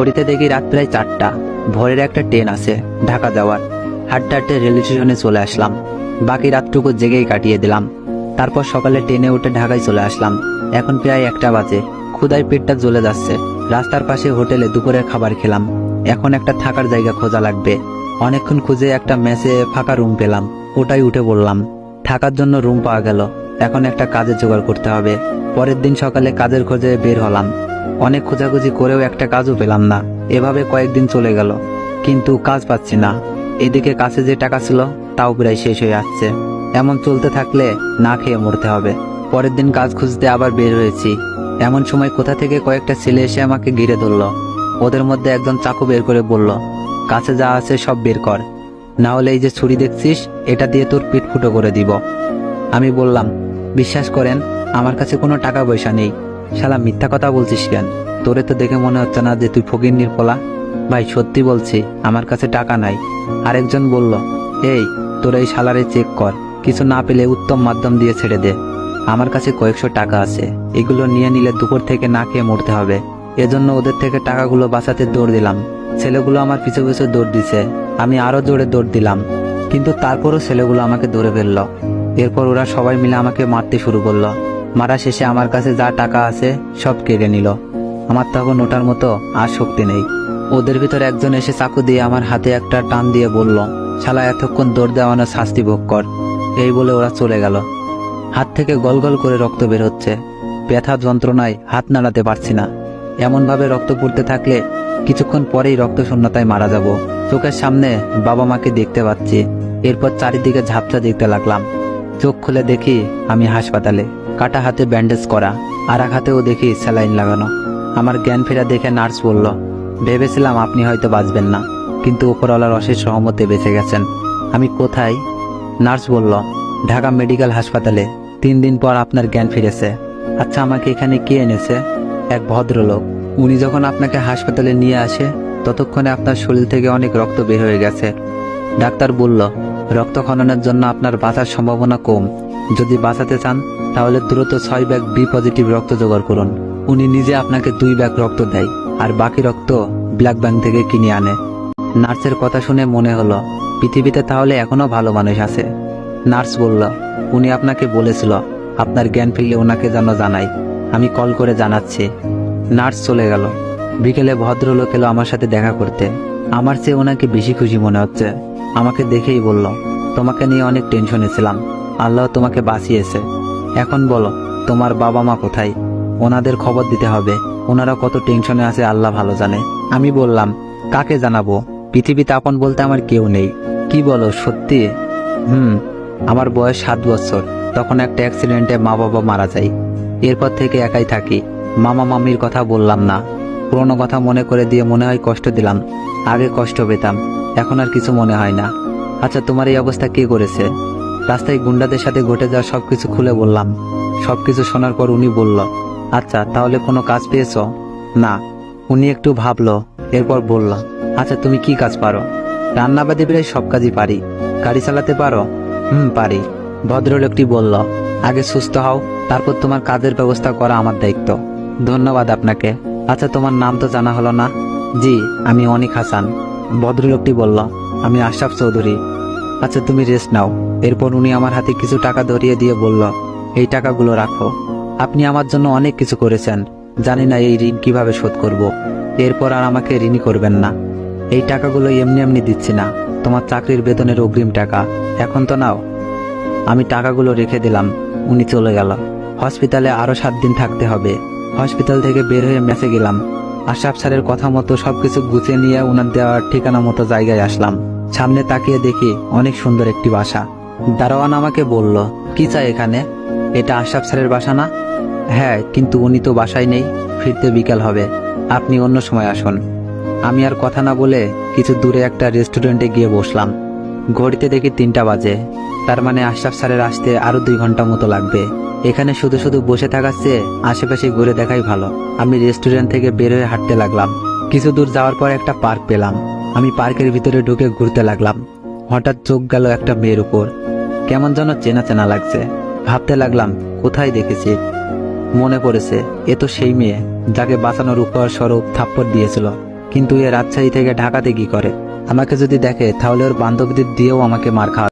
ঘড়িতে দেখি রাত প্রায় চারটা। ভোরের একটা ট্রেন আছে, ঢাকা যাওয়ার। হাঁটতে হাঁটতে রেল স্টেশনে চলে আসলাম। বাকি রাতটুকু জেগেই কাটিয়ে দিলাম। তারপর সকালে ট্রেনে উঠে ঢাকায় চলে আসলাম। এখন প্রায় একটা বাজে। ক্ষুদায় পেটটা জ্বলে যাচ্ছে। রাস্তার পাশে হোটেলে দুপুরের খাবার খেলাম। এখন একটা থাকার জায়গা খোঁজা লাগবে। অনেকক্ষণ খুঁজে একটা মেসে ফাঁকা রুম পেলাম। ওটাই উঠে বললাম থাকার জন্য রুম পাওয়া গেল। এখন একটা কাজের জোগাড় করতে হবে। পরের দিন সকালে কাজের খোঁজে বের হলাম। অনেক খোঁজাখুঁজি করেও একটা কাজও পেলাম না। এভাবে কয়েকদিন চলে গেল। কিন্তু কাজ পাচ্ছি না। এদিকে কাছে যে টাকা ছিল, তাও প্রায় শেষ হয়ে যাচ্ছে এমন চলতে থাকলে না খেয়ে মরতে হবে। পরের দিন কাজ খুঁজতে আবার বের হয়েছি। এমন সময় কোথা থেকে কয়েকটা ছেলে এসে আমাকে ঘিরে ধরলো। ওদের মধ্যে একজন চাকু বের করে বলল, কাছে যা আছে সব বের কর। না হলে এই যে ছুরি দেখছিস, এটা দিয়ে তোর পিঠ ফুটো করে দিব। আমি বললাম, বিশ্বাস করেন, আমার কাছে কোনো টাকা পয়সা নেই। শালা মিথ্যা কথা বলছিস কেন? তোরে তো দেখে মনে হচ্ছে না যে তুই ফকির নির্পলা ভাই, সত্যি বলছি, আমার কাছে টাকা নাই। আরেকজন বলল, এই, তোর এই শালারে চেক কর। কিছু না পেলে উত্তম মাধ্যম দিয়ে ছেড়ে দে। আমার কাছে কয়েকশো টাকা আছে। এগুলো নিয়ে নিলে দুপুর থেকে না খেয়ে মরতে হবে। এজন্য ওদের থেকে টাকাগুলো বাঁচাতে দৌড় দিলাম। ছেলেগুলো আমার পিছু পিছু দৌড় দিছে। আমি আরও জোরে দৌড় দিলাম। কিন্তু তারপরও ছেলেগুলো আমাকে ধরে ফেলল। এরপর ওরা সবাই মিলে আমাকে মারতে শুরু করল। মারা শেষে আমার কাছে যা টাকা আছে সব কেড়ে নিল। আমার তখন ওটার মতো আর শক্তি নেই। ওদের ভিতর একজন এসে চাকু দিয়ে আমার হাতে একটা টান দিয়ে বলল, শালা, এতক্ষণ দৌড় দেওয়ানো শাস্তি ভোগ কর। এই বলে ওরা চলে গেল। হাত থেকে গল গল করে রক্ত বের হচ্ছে। ব্যথা যন্ত্রণায় হাত নাড়াতে পারছি না। এমনভাবে রক্ত পড়তে থাকলে কিছুক্ষণ পরেই রক্ত শূন্যতায় মারা যাব। চোখের সামনে বাবা মাকে দেখতে পাচ্ছি। এরপর চারিদিকে ঝাপসা দেখতে লাগলাম। চোখ খুলে দেখি আমি হাসপাতালে। কাটা হাতে ব্যান্ডেজ করা। আর এক হাতেও দেখি স্যালাইন লাগানো। আমার জ্ঞান ফেরা দেখে নার্স বলল, ভেবেছিলাম আপনি হয়তো বাঁচবেন না, কিন্তু উপরওয়ালার অশেষ সহমতে বেঁচে গেছেন। আমি কোথায়? নার্স বলল, ঢাকা মেডিকেল হাসপাতালে। তিন দিন পর আপনার জ্ঞান ফিরেছে। আচ্ছা আমাকে এখানে কে এনেছে? এক ভদ্রলোক। উনি যখন আপনাকে হাসপাতালে নিয়ে আসে, ততক্ষণে আপনার শরীর থেকে অনেক রক্ত বের হয়ে গেছে। ডাক্তার বলল, রক্ত খননের জন্য আপনার বাঁচার সম্ভাবনা কম। যদি বাঁচাতে চান, তাহলে দ্রুত ছয় ব্যাগ বি পজিটিভ রক্ত জোগাড় করুন। উনি নিজে আপনাকে দুই ব্যাগ রক্ত দেয়, আর বাকি রক্ত ব্ল্যাক ব্যাংক থেকে কিনে আনে। নার্সের কথা শুনে মনে হলো, পৃথিবীতে তাহলে এখনও ভালো মানুষ আছে। নার্স বলল, উনি আপনাকে বলেছিল, আপনার জ্ঞান ফিরলে ওনাকে যেন জানাই। আমি কল করে জানাচ্ছি। নার্স চলে গেল। বিকেলে ভদ্রলোক এলো আমার সাথে দেখা করতে। আমার চেয়ে ওনাকে বেশি খুশি মনে হচ্ছে। আমাকে দেখেই বলল, তোমাকে নিয়ে অনেক টেনশনে ছিলাম। আল্লাহ তোমাকে বাঁচিয়েছে। এখন বলো, তোমার বাবা মা কোথায়? ওনাদের খবর দিতে হবে। ওনারা কত টেনশনে আছে আল্লাহ ভালো জানে। আমি বললাম, কাকে জানাব? পৃথিবীতে আপন বলতে আমার কেউ নেই। কি বলো, সত্যি? হুম, আমার বয়স সাত বছর। তখন একটা অ্যাক্সিডেন্টে মা বাবা মারা যায়। এরপর থেকে একাই থাকি। মামা মামির কথা বললাম না। পুরোনো কথা মনে করে দিয়ে মনে হয় কষ্ট দিলাম। আগে কষ্ট পেতাম। এখন আর কিছু মনে হয় না। আচ্ছা তোমার এই অবস্থা কে করেছে? রাস্তায় গুন্ডাদের সাথে ঘটে যাওয়া সবকিছু খুলে বললাম। সবকিছু শোনার পর উনি বলল আচ্ছা তাহলে কোনো কাজ পেয়েছ? না। উনি একটু ভাবলো, এরপর বলল আচ্ছা তুমি কি কাজ পারো? রান্নাবাদী প্রায় সব কাজই পারি। গাড়ি চালাতে পারো? হুম, পারি। ভদ্রলোকটি বলল, আগে সুস্থ হও, তারপর তোমার কাজের ব্যবস্থা করা আমার দায়িত্ব। ধন্যবাদ আপনাকে। আচ্ছা তোমার নাম তো জানা হলো না? জি, আমি অনিক হাসান। ভদ্রলোকটি বলল, আমি আশরাফ চৌধুরী। আচ্ছা তুমি রেস্ট নাও। এরপর উনি আমার হাতে কিছু টাকা ধরিয়ে দিয়ে বলল, এই টাকাগুলো রাখো। আপনি আমার জন্য অনেক কিছু করেছেন। জানি না এই ঋণ কীভাবে শোধ করব। এরপর আর আমাকে ঋণই করবেন না। এই টাকাগুলো এমনি এমনি দিচ্ছি না। তোমার চাকরির বেতনের অগ্রিম টাকা। এখন তো নাও। আমি টাকাগুলো রেখে দিলাম। উনি চলে গেল। হসপিটালে আরও সাত দিন থাকতে হবে। হসপিটাল থেকে বের হয়ে মেসে গেলাম। আশরাফ স্যারের কথা মতো সবকিছু গুছিয়ে নিয়ে ওনার দেওয়ার ঠিকানা মতো জায়গায় আসলাম। সামনে তাকিয়ে দেখি অনেক সুন্দর একটি বাসা। দারোয়ান আমাকে বলল, কি চাই এখানে? এটা আশরাফ স্যারের বাসা না? হ্যাঁ কিন্তু উনি তো বাসায় নেই, ফিরতে বিকাল হবে। আপনি অন্য সময় আসুন। আমি আর কথা না বলে কিছু দূরে একটা রেস্টুরেন্টে গিয়ে বসলাম। ঘড়িতে দেখি তিনটা বাজে। তার মানে আশরাফ স্যারের আসতে আরও দুই ঘণ্টা মতো লাগবে। এখানে শুধু শুধু বসে থাকার চেয়ে আশেপাশে ঘুরে দেখাই ভালো। আমি রেস্টুরেন্ট থেকে বের হয়ে হাঁটতে লাগলাম। কিছু দূর যাওয়ার পর একটা পার্ক পেলাম। আমি পার্কের ভিতরে ঢুকে ঘুরতে লাগলাম। হঠাৎ চোখ গেল একটা মেয়ের উপর। কেমন যেন চেনা চেনা লাগছে। ভাবতে লাগলাম, কোথায় দেখেছি? মনে পড়েছে, এ তো সেই মেয়ে, যাকে বাঁচানোর উপহার স্বরূপ থাপ্পড় দিয়েছিল। কিন্তু এ রাজশাহী থেকে ঢাকাতে কি করে? আমাকে যদি দেখে, তাহলে ওর বান্ধবীদের দিয়েও আমাকে মার খাওয়া